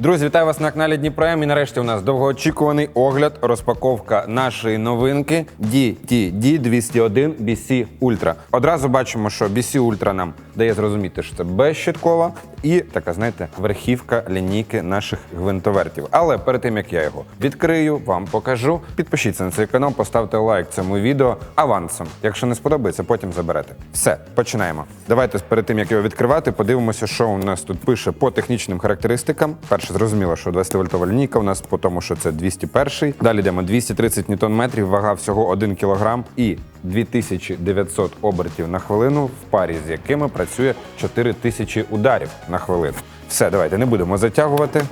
Друзі, вітаю вас на каналі Дніпром. І нарешті у нас довгоочікуваний огляд, розпаковка нашої новинки DTD201 BC Ultra. Одразу бачимо, що BC Ultra нам дає зрозуміти, що це безщиткова і така, знаєте, верхівка лінійки наших гвинтовертів. Але перед тим як я його відкрию, вам покажу. Підпишіться на цей канал, поставте лайк цьому відео авансом. Якщо не сподобається, потім заберете. Все, починаємо. Давайте перед тим як його відкривати, подивимося, що у нас тут пише по технічним характеристикам. Перше, зрозуміло, що 20-вольтова лінійка у нас по тому, що це 201. Далі йдемо 230 ньютон-метрів, вага всього 1 кг і 2900 обертів на хвилину, в парі з якими працює 4000 ударів на хвилину. Все, давайте не будемо затягувати.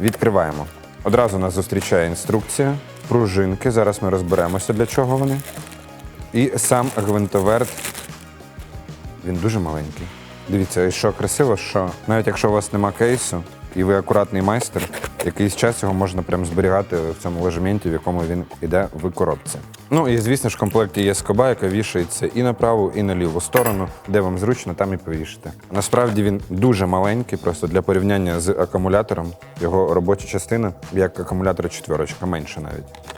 Відкриваємо. Одразу нас зустрічає інструкція, пружинки. Зараз ми розберемося, для чого вони. І сам гвинтоверт. Він дуже маленький. Дивіться, і що красиво, що навіть якщо у вас нема кейсу, і ви акуратний майстер, якийсь час його можна прям зберігати в цьому ложементі, в якому він іде в коробці. Ну і звісно ж, в комплекті є скоба, яка вішається і на праву, і на ліву сторону, де вам зручно, там і повішите. Насправді він дуже маленький, просто для порівняння з акумулятором. Його робоча частина, як акумулятор четверочка, менше навіть.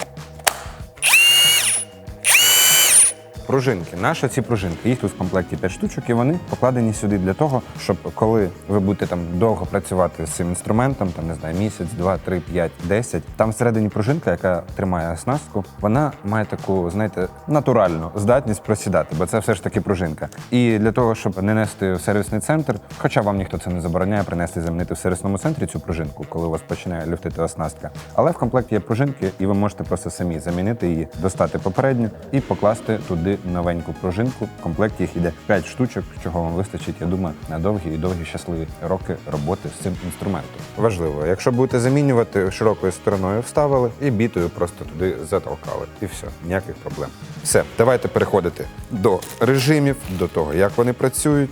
Пружинки. Наші ці пружинки. Їх тут в комплекті 5 штучок, і вони покладені сюди для того, щоб коли ви будете там довго працювати з цим інструментом, там не знаю, місяць, два, три, п'ять, десять. Там всередині пружинка, яка тримає оснастку, вона має таку, знаєте, натуральну здатність просідати, бо це все ж таки пружинка. І для того, щоб не нести в сервісний центр, хоча вам ніхто це не забороняє принести замінити в сервісному центрі цю пружинку, коли у вас починає люфтити оснастка. Але в комплекті є пружинки, і ви можете просто самі замінити її, достати попередню і покласти туди новеньку пружинку. В комплекті їх іде 5 штучок, чого вам вистачить, я думаю, на довгі і довгі щасливі роки роботи з цим інструментом. Важливо, якщо будете замінювати широкою стороною, вставили і бітою просто туди затолкали. І все, ніяких проблем. Все, давайте переходити до режимів, до того, як вони працюють.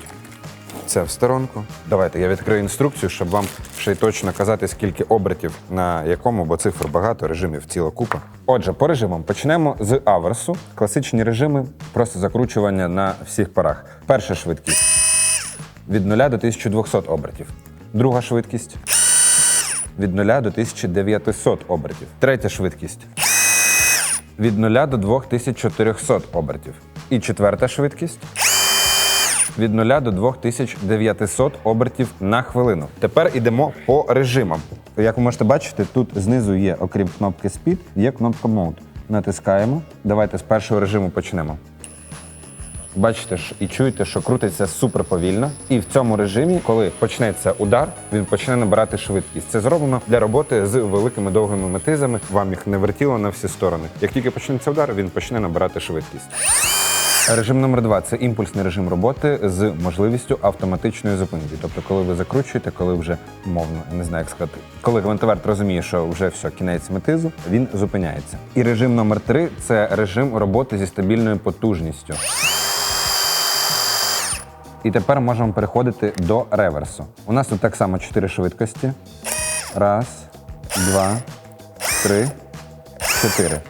Це в сторонку. Давайте я відкрию інструкцію, щоб вам ще й точно казати, скільки обертів на якому, бо цифр багато, режимів ціла купа. Отже, по режимам почнемо з аверсу. Класичні режими, просто закручування на всіх парах. Перша швидкість від 0 до 1200 обертів. Друга швидкість від 0 до 1900 обертів. Третя швидкість від 0 до 2400 обертів. І четверта швидкість від 0 до 2900 обертів на хвилину. Тепер ідемо по режимам. Як ви можете бачити, тут знизу є, окрім кнопки Speed, є кнопка Mode. Натискаємо. Давайте з першого режиму почнемо. Бачите ж і чуєте, що крутиться супер повільно. І в цьому режимі, коли почнеться удар, він почне набирати швидкість. Це зроблено для роботи з великими довгими метизами. Вам їх не вертіло на всі сторони. Як тільки почнеться удар, він почне набирати швидкість. Режим номер два це імпульсний режим роботи з можливістю автоматичної зупинки. Тобто, коли ви закручуєте, коли вже мовно не знаю, як сказати, коли гвинтоверт розуміє, що вже все, кінець метизу, він зупиняється. І режим номер три це режим роботи зі стабільною потужністю. І тепер можемо переходити до реверсу. У нас тут так само чотири швидкості. Раз, два, три, чотири.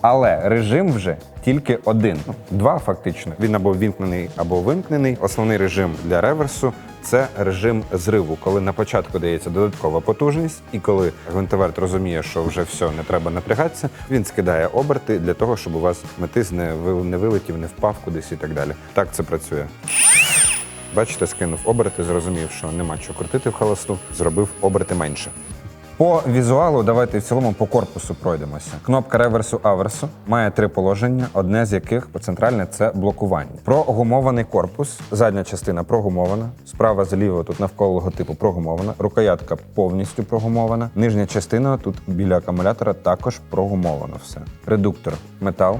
Але режим вже тільки один. Два фактично. Він або вімкнений, або вимкнений. Основний режим для реверсу це режим зриву, коли на початку дається додаткова потужність, і коли гвинтоверт розуміє, що вже все, не треба напрягатися, він скидає оберти для того, щоб у вас метис не не вилетів, не впав кудись і так далі. Так це працює. Бачите, скинув оберти, зрозумів, що нема чого крутити в холосту, зробив оберти менше. По візуалу давайте в цілому по корпусу пройдемося. Кнопка реверсу аверсу має три положення, одне з яких центральне це блокування. Прогумований корпус, задня частина прогумована, справа зліва тут навколо логотипу прогумована, рукоятка повністю прогумована. Нижня частина тут біля акумулятора також прогумовано все. Редуктор метал,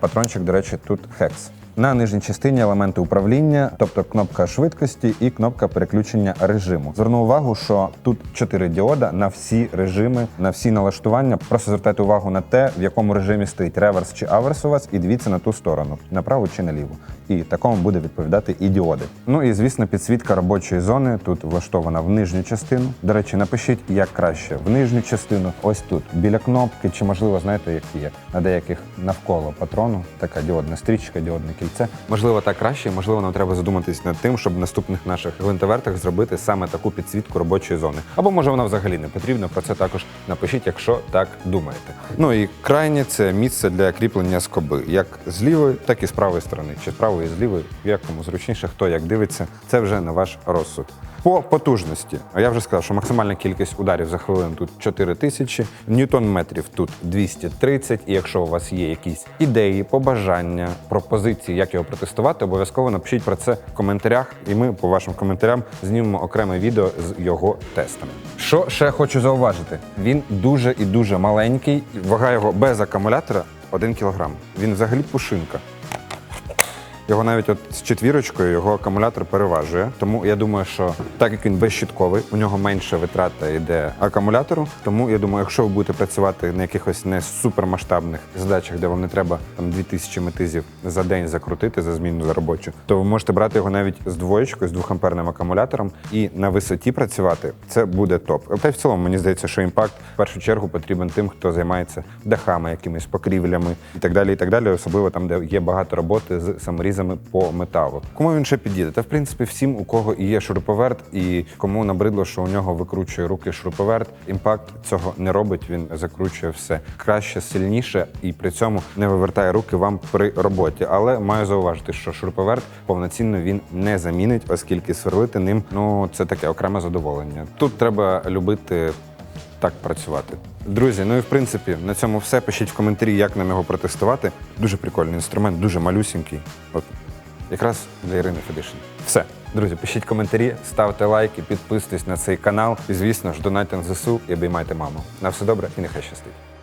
патрончик, до речі, тут хекс. На нижній частині елементи управління, тобто кнопка швидкості і кнопка переключення режиму. Зверну увагу, що тут чотири діода на всі режими, на всі налаштування. Просто звертайте увагу на те, в якому режимі стоїть реверс чи аверс у вас, і дивіться на ту сторону, направо чи наліво. і такому буде відповідати і діоди. Ну і звісно, підсвітка робочої зони тут влаштована в нижню частину. До речі, напишіть, як краще в нижню частину, ось тут біля кнопки, чи можливо, знаєте, як є на деяких навколо патрону, така діодна стрічка, діодне це Можливо, так краще, можливо, нам треба задуматись над тим, щоб в наступних наших гвинтовертах зробити саме таку підсвітку робочої зони. Або може вона взагалі не потрібна. Про це також напишіть, якщо так думаєте. Ну і крайнє це місце для кріплення скоби, як з лівої, так і з правої сторони, чи з правої, і з лівої, як якому зручніше, хто як дивиться, це вже на ваш розсуд. По потужності, я вже сказав, що максимальна кількість ударів за хвилину тут 4 тисячі, ньютон метрів тут 230. І якщо у вас є якісь ідеї, побажання, пропозиції, як його протестувати, обов'язково напишіть про це в коментарях, і ми по вашим коментарям знімемо окреме відео з його тестами. Що ще хочу зауважити? Він дуже і дуже маленький. Вага його без акумулятора 1 кг. Він взагалі пушинка. Його навіть от з четвірочкою його акумулятор переважує. Тому я думаю, що так як він безщітковий, у нього менше витрата йде акумулятору. Тому я думаю, якщо ви будете працювати на якихось не супермасштабних задачах, де вам не треба там 2000 метизів за день закрутити за зміну за робочу, то ви можете брати його навіть з двоєчкою, з двохамперним акумулятором і на висоті працювати. Це буде топ. Та й в цілому мені здається, що імпакт в першу чергу потрібен тим, хто займається дахами, якимись покрівлями і так далі. І так далі, особливо там, де є багато роботи з саморізами по металу. Кому він ще підійде? Та в принципі всім, у кого є шуруповерт, і кому набридло, що у нього викручує руки шуруповерт. Імпакт цього не робить. Він закручує все краще, сильніше і при цьому не вивертає руки вам при роботі. Але маю зауважити, що шуруповерт повноцінно він не замінить, оскільки сверлити ним ну це таке окреме задоволення. Тут треба любити так працювати. Друзі, ну і в принципі на цьому все. Пишіть в коментарі, як нам його протестувати. Дуже прикольний інструмент, дуже малюсінький. От якраз для Ірини Федишин. Все, друзі, пишіть коментарі, ставте лайки, підписуйтесь на цей канал. І звісно ж, донайте на ЗСУ і обіймайте маму. На все добре і нехай щастить.